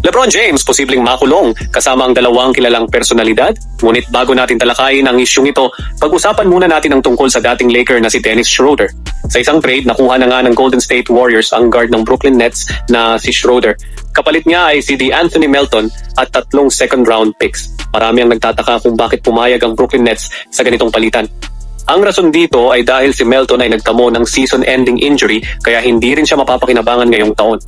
LeBron James posibleng makulong kasama ang dalawang kilalang personalidad. Ngunit bago natin talakayin ang isyung ito, pag-usapan muna natin ang tungkol sa dating Laker na si Dennis Schroeder. Sa isang trade, nakuha na nga ng Golden State Warriors ang guard ng Brooklyn Nets na si Schroeder. Kapalit niya ay si Anthony Melton at tatlong second round picks. Marami ang nagtataka kung bakit pumayag ang Brooklyn Nets sa ganitong palitan. Ang rason dito ay dahil si Melton ay nagtamo ng season-ending injury kaya hindi rin siya mapapakinabangan ngayong taon.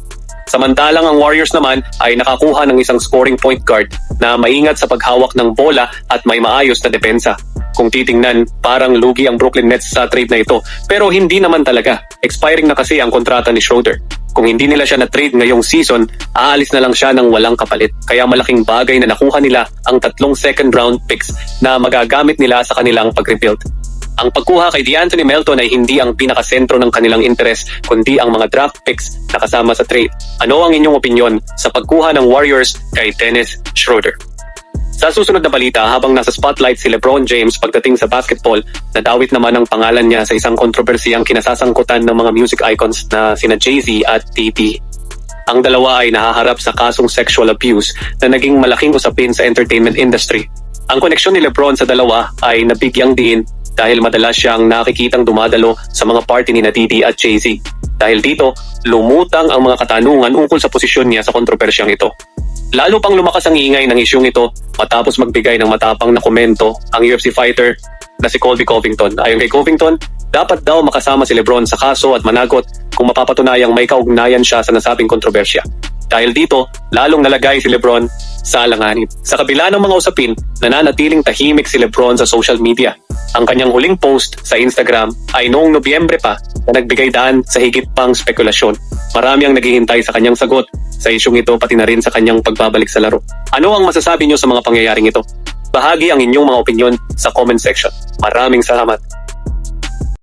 Samantalang ang Warriors naman ay nakakuha ng isang scoring point guard na maingat sa paghawak ng bola at may maayos na depensa. Kung titingnan, parang lugi ang Brooklyn Nets sa trade na ito. Pero hindi naman talaga. Expiring na kasi ang kontrata ni Schroeder. Kung hindi nila siya na-trade ngayong season, aalis na lang siya ng walang kapalit. Kaya malaking bagay na nakuha nila ang tatlong second round picks na magagamit nila sa kanilang pag-rebuild. Ang pagkuha kay DeAnthony Melton ay hindi ang pinakasentro ng kanilang interes kundi ang mga draft picks na kasama sa trade. Ano ang inyong opinion sa pagkuha ng Warriors kay Dennis Schroeder? Sa susunod na balita, habang nasa spotlight si LeBron James pagdating sa basketball, nadawit naman ang pangalan niya sa isang kontrobersiyang kinasasangkutan ng mga music icons na sina Jay-Z at TT. Ang dalawa ay nahaharap sa kasong sexual abuse na naging malaking usapin sa entertainment industry. Ang koneksyon ni LeBron sa dalawa ay nabigyang diin dahil madalas siyang nakikitang dumadalo sa mga party ni na Diddy at Jay-Z. Dahil dito, lumutang ang mga katanungan ukol sa posisyon niya sa kontrobersyang ito. Lalo pang lumakas ang ingay ng isyong ito matapos magbigay ng matapang na komento ang UFC fighter na si Colby Covington. Ayon kay Covington, dapat daw makasama si Lebron sa kaso at managot kung mapapatunayang may kaugnayan siya sa nasabing kontrobersya. Dahil dito, lalong nalagay si Lebron sa alanganin. Sa kabila ng mga usapin, nananatiling tahimik si Lebron sa social media. Ang kanyang huling post sa Instagram ay noong Nobyembre pa na nagbigay daan sa higit pang spekulasyon. Marami ang naghihintay sa kanyang sagot sa isyong ito pati na rin sa kanyang pagbabalik sa laro. Ano ang masasabi niyo sa mga pangyayaring ito? Bahagi ang inyong mga opinion sa comment section. Maraming salamat.